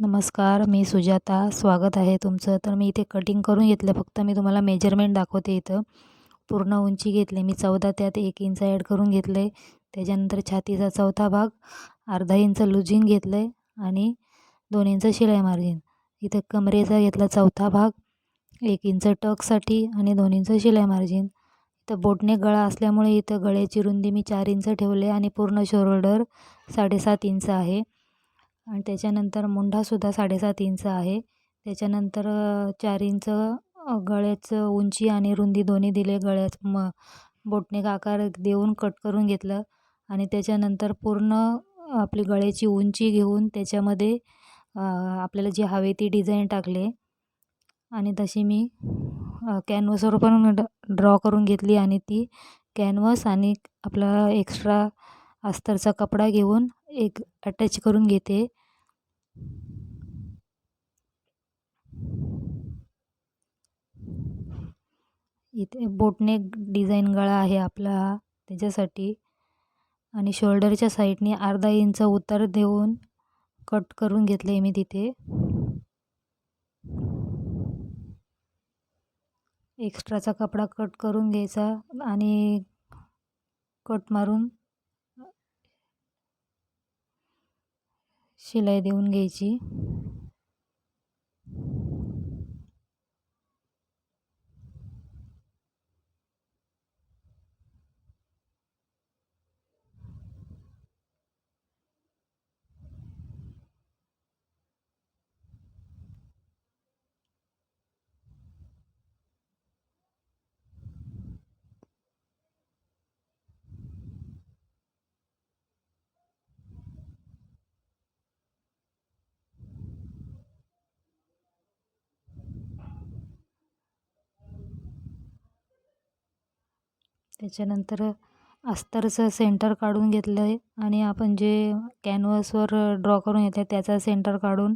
नमस्कार मी सुजाता. स्वागत आहे तुमचं. तर मी इथे कटिंग करून घेतलं. फक्त मी तुम्हाला मेजरमेंट दाखवते इथं. पूर्ण उंची घेतली. मी चौदा त्यात एक इंच ॲड करून घेतलं आहे त्याच्यानंतर छातीचा चौथा भाग अर्धा इंच लुजिंग घेतलं आहे आणि दोन इंच शिलाई मार्जिन. इथं कमरेचा घेतला चौथा भाग एक इंच टकसाठी आणि दोन इंच शिलाई मार्जिन. इथं बोटने गळा असल्यामुळे इथं गळ्याची रुंदी मी चार इंच ठेवले आणि पूर्ण शोल्डर साडेसात इंच आहे. आणि त्याच्यानंतर मुंढासुद्धा साडेसात इंच आहे. त्याच्यानंतर चार इंच गळ्याचं उंची आणि रुंदी दोन्ही दिले गळ्याचं म बोटने आकार देऊन कट करून घेतलं. आणि त्याच्यानंतर पूर्ण आपली गळ्याची उंची घेऊन त्याच्यामध्ये आपल्याला जी हवी ती डिझाईन टाकले. आणि तशी मी कॅनव्हसवर पण ड्रॉ करून घेतली आणि ती कॅनव्हस आणि आपला एक्स्ट्रा अस्तरचा कपडा घेऊन एक अटॅच करून घेते. इथे बोटनेक डिझाईन गळा आहे आपला हा त्याच्यासाठी. आणि शोल्डरच्या साईडने अर्धा इंच उतार देऊन कट करून घेतले मी तिथे. एक्स्ट्राचा कपडा कट करून घ्यायचा आणि कट मारून शिलाई देऊन घ्यायची. त्याच्यानंतर अस्तरचं सेंटर काढून घेतलं आहे आणि आपण जे कॅनव्हसवर ड्रॉ करून घेतलं त्याचा सेंटर काढून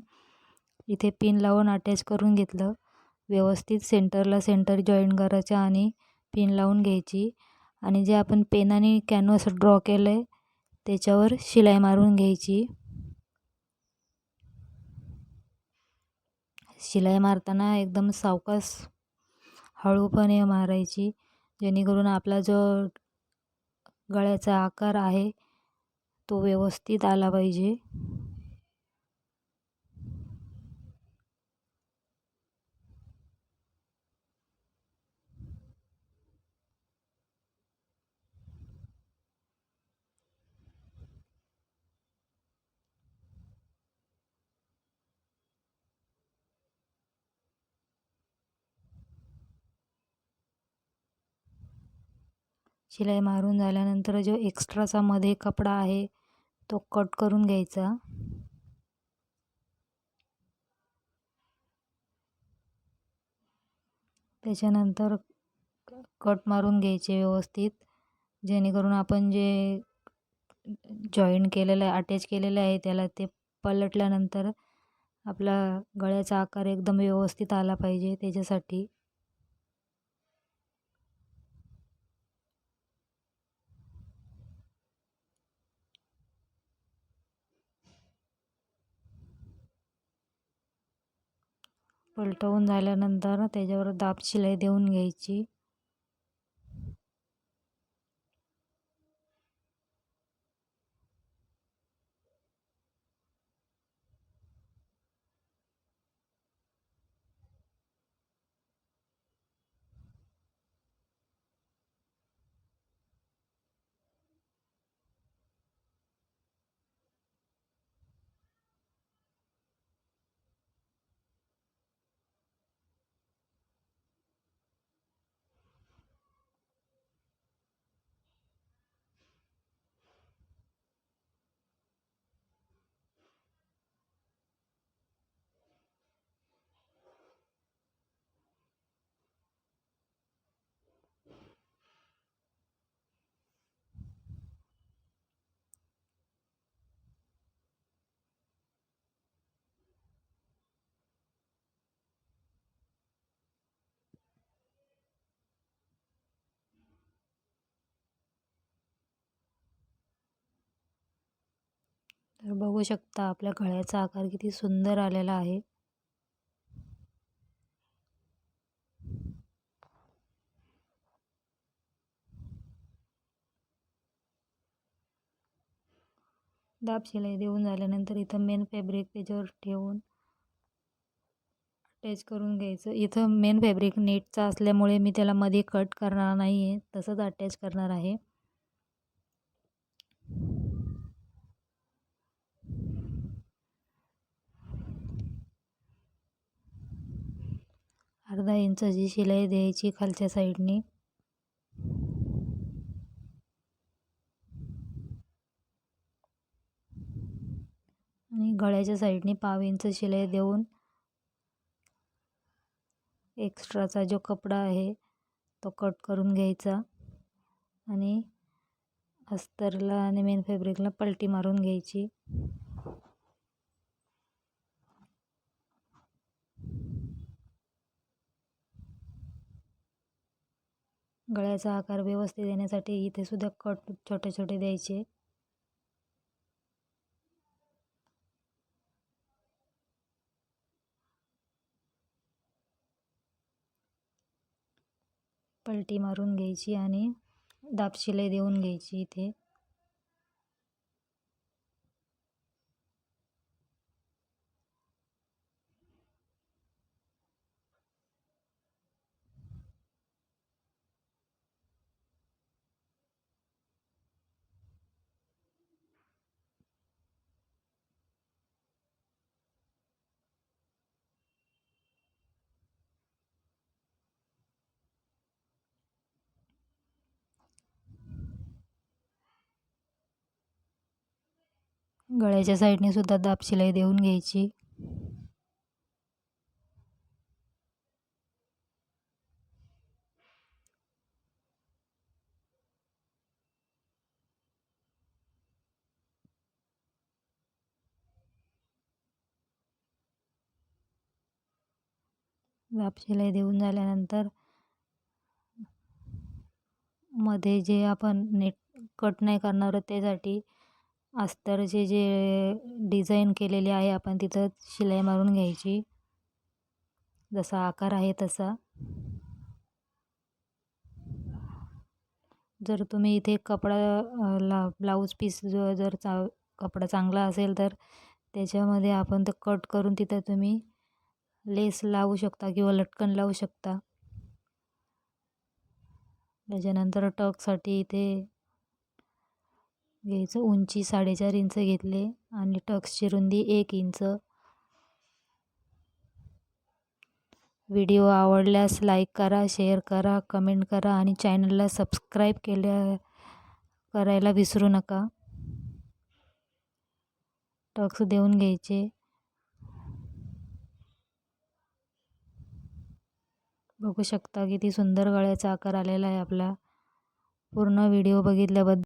इथे पिन लावून अटॅच करून घेतलं. व्यवस्थित सेंटरला सेंटर जॉईन करायचं आणि पिन लावून घ्यायची. आणि जे आपण पेनाने कॅनव्हस ड्रॉ केलं आहे त्याच्यावर शिलाई मारून घ्यायची. शिलाई मारताना एकदम सावकास हळूपणे मारायची. जेणेकरून आपला जो गळ्याचा आकार आहे तो व्यवस्थित आला पाहिजे. शिलाई मारून झाल्यानंतर जो एक्स्ट्राचा मध्ये कपडा आहे तो कट करून घ्यायचा. त्याच्यानंतर कट मारून घ्यायचे व्यवस्थित. जेणेकरून आपण जे जॉईन केलेलं आहे अटॅच केलेलं आहे त्याला ते पलटल्यानंतर आपला गळ्याचा आकार एकदम व्यवस्थित आला पाहिजे त्याच्यासाठी. पलटवून झाल्यानंतर त्याच्यावर दाब शिलाई देऊन घ्यायची. तर बघू शकता आपल्या गळ्याचा आकार किती सुंदर आलेला आहे. दाब शिलाई देऊन झाल्यानंतर इथं मेन फॅब्रिक त्याच्यावर ठेवून अटॅच करून घ्यायचं. इथं मेन फॅब्रिक नेटचा असल्यामुळे मी त्याला मध्ये कट करणार नाही आहे तसंच अटॅच करणार आहे. अर्धा इंचाची शिलाई द्यायची खालच्या साईडनी. आणि गळ्याच्या साईडने पाव इंच शिलाई देऊन एक्स्ट्राचा जो कपडा आहे तो कट करून घ्यायचा. आणि अस्तरला आणि मेन फॅब्रिकला पलटी मारून घ्यायची. गळ्याचा आकार व्यवस्थित येण्यासाठी इथे सुद्धा कट छोटे छोटे द्यायचे. पलटी मारून घ्यायची आणि दाब शिलाई देऊन घ्यायची इथे. गळ्याच्या साईडने सुद्धा दाब शिलाई देऊन घ्यायची. दाब शिलाई देऊन झाल्यानंतरमध्ये जे आपण नेट कट नाही करणार त्यासाठी अस्तरचे जे डिझाईन केलेले आहे आपण तिथं शिलाई मारून घ्यायची. जसा आकार आहे तसा. जर तुम्ही इथे कपडा ला ब्लाऊज पीस जो जर चा कपडा चांगला असेल तर त्याच्यामध्ये आपण तर कट करून तिथं तुम्ही लेस लावू शकता किंवा लटकन लावू शकता. त्याच्यानंतर टकसाठी इथे घ्यायचं. उंची साडेचार इंच घेतले आणि टक्सची रुंदी एक इंच. व्हिडिओ आवडल्यास लाईक करा शेअर करा कमेंट करा आणि चॅनलला सबस्क्राईब केल्या करायला विसरू नका. टक्स देऊन घ्यायचे. बघू शकता किती सुंदर गळ्याचा आकार आलेला आहे आपला. पूर्ण व्हिडिओ बघितल्याबद्दल